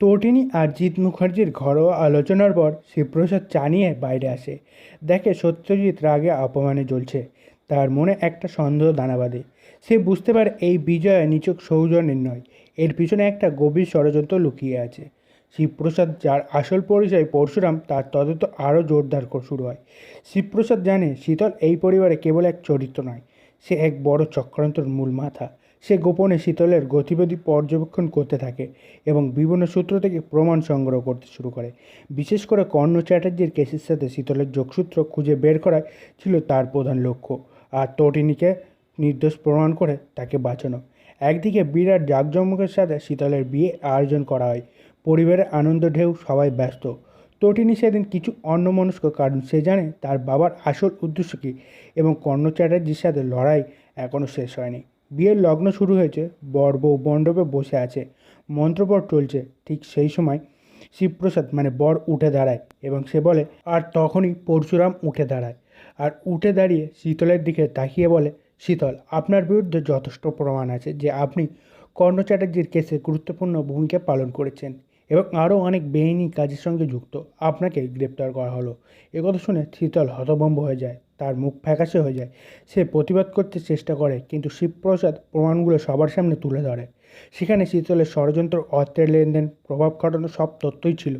তটিনী জিৎ মুখার্জির ঘরোয়া আলোচনার পর শিবপ্রসাদ চা নিয়ে বাইরে আসে। দেখে সত্যজিৎ রাগে অপমানে জ্বলছে। তার মনে একটা সন্দেহ দানাবাদে সে বুঝতে পারে এই বিজয় নিচক সৌজন্যের নয়। এর পিছনে একটা গভীর ষড়যন্ত্র লুকিয়ে আছে। শিবপ্রসাদ যার আসল পরিচয় পরশুরাম, তার তদন্ত আরও জোরদার শুরু হয়। শিবপ্রসাদ জানে শীতল এই পরিবারে কেবল এক চরিত্র নয়। সে এক বড় চক্রান্তর মূল মাথা। সে গোপনে শীতলের গতিবিধি পর্যবেক্ষণ করতে থাকে এবং বিভিন্ন সূত্র থেকে প্রমাণ সংগ্রহ করতে শুরু করে। বিশেষ করে কর্ণ চ্যাটার্জির কেসের সাথে শীতলের যোগসূত্র খুঁজে বের করা ছিল তার প্রধান লক্ষ্য। আর তটিনীকে নির্দোষ প্রমাণ করে তাকে বাঁচানো। একদিকে বিরাট জাঁকজমকের সাথে শীতলের বিয়ে আয়োজন করা হয়। পরিবারের আনন্দ ঢেউ সবাই ব্যস্ত। তটিনী সেদিন কিছু অন্যমনস্ক কারণ সে জানে তার বাবার আসল উদ্দেশ্য কী এবং কর্ণ চ্যাটার্জির সাথে লড়াই এখনও শেষ হয়নি। বিয়ের লগ্ন শুরু হয়েছে বর বউ মণ্ডপে বসে আছে, মন্ত্রপট চলছে, ঠিক সেই সময় শিবপ্রসাদ মানে বর উঠে দাঁড়ায় এবং সে বলে, আর তখনই পরশুরাম উঠে দাঁড়ায়। আর উঠে দাঁড়িয়ে শীতলের দিকে তাকিয়ে বলে, শীতল, আপনার বিরুদ্ধে যথেষ্ট প্রমাণ আছে যে আপনি কর্ণ চ্যাটার্জির কেসে গুরুত্বপূর্ণ ভূমিকা পালন করেছেন। এবং আরও অনেক বেআইনি কাজের সঙ্গে যুক্ত। আপনাকে গ্রেপ্তার করা হলো। কথা শুনে শীতল হতভম্ব হয়ে যায়। তার মুখ ফ্যাকাশে হয়ে যায়। সে প্রতিবাদ করতে চেষ্টা করে, কিন্তু শিবপ্রসাদ প্রমাণগুলো সবার সামনে তুলে ধরে। সেখানে শীতলের ষড়যন্ত্র অর্থের লেনদেন, প্রভাব খাটানো সব তথ্যই ছিল।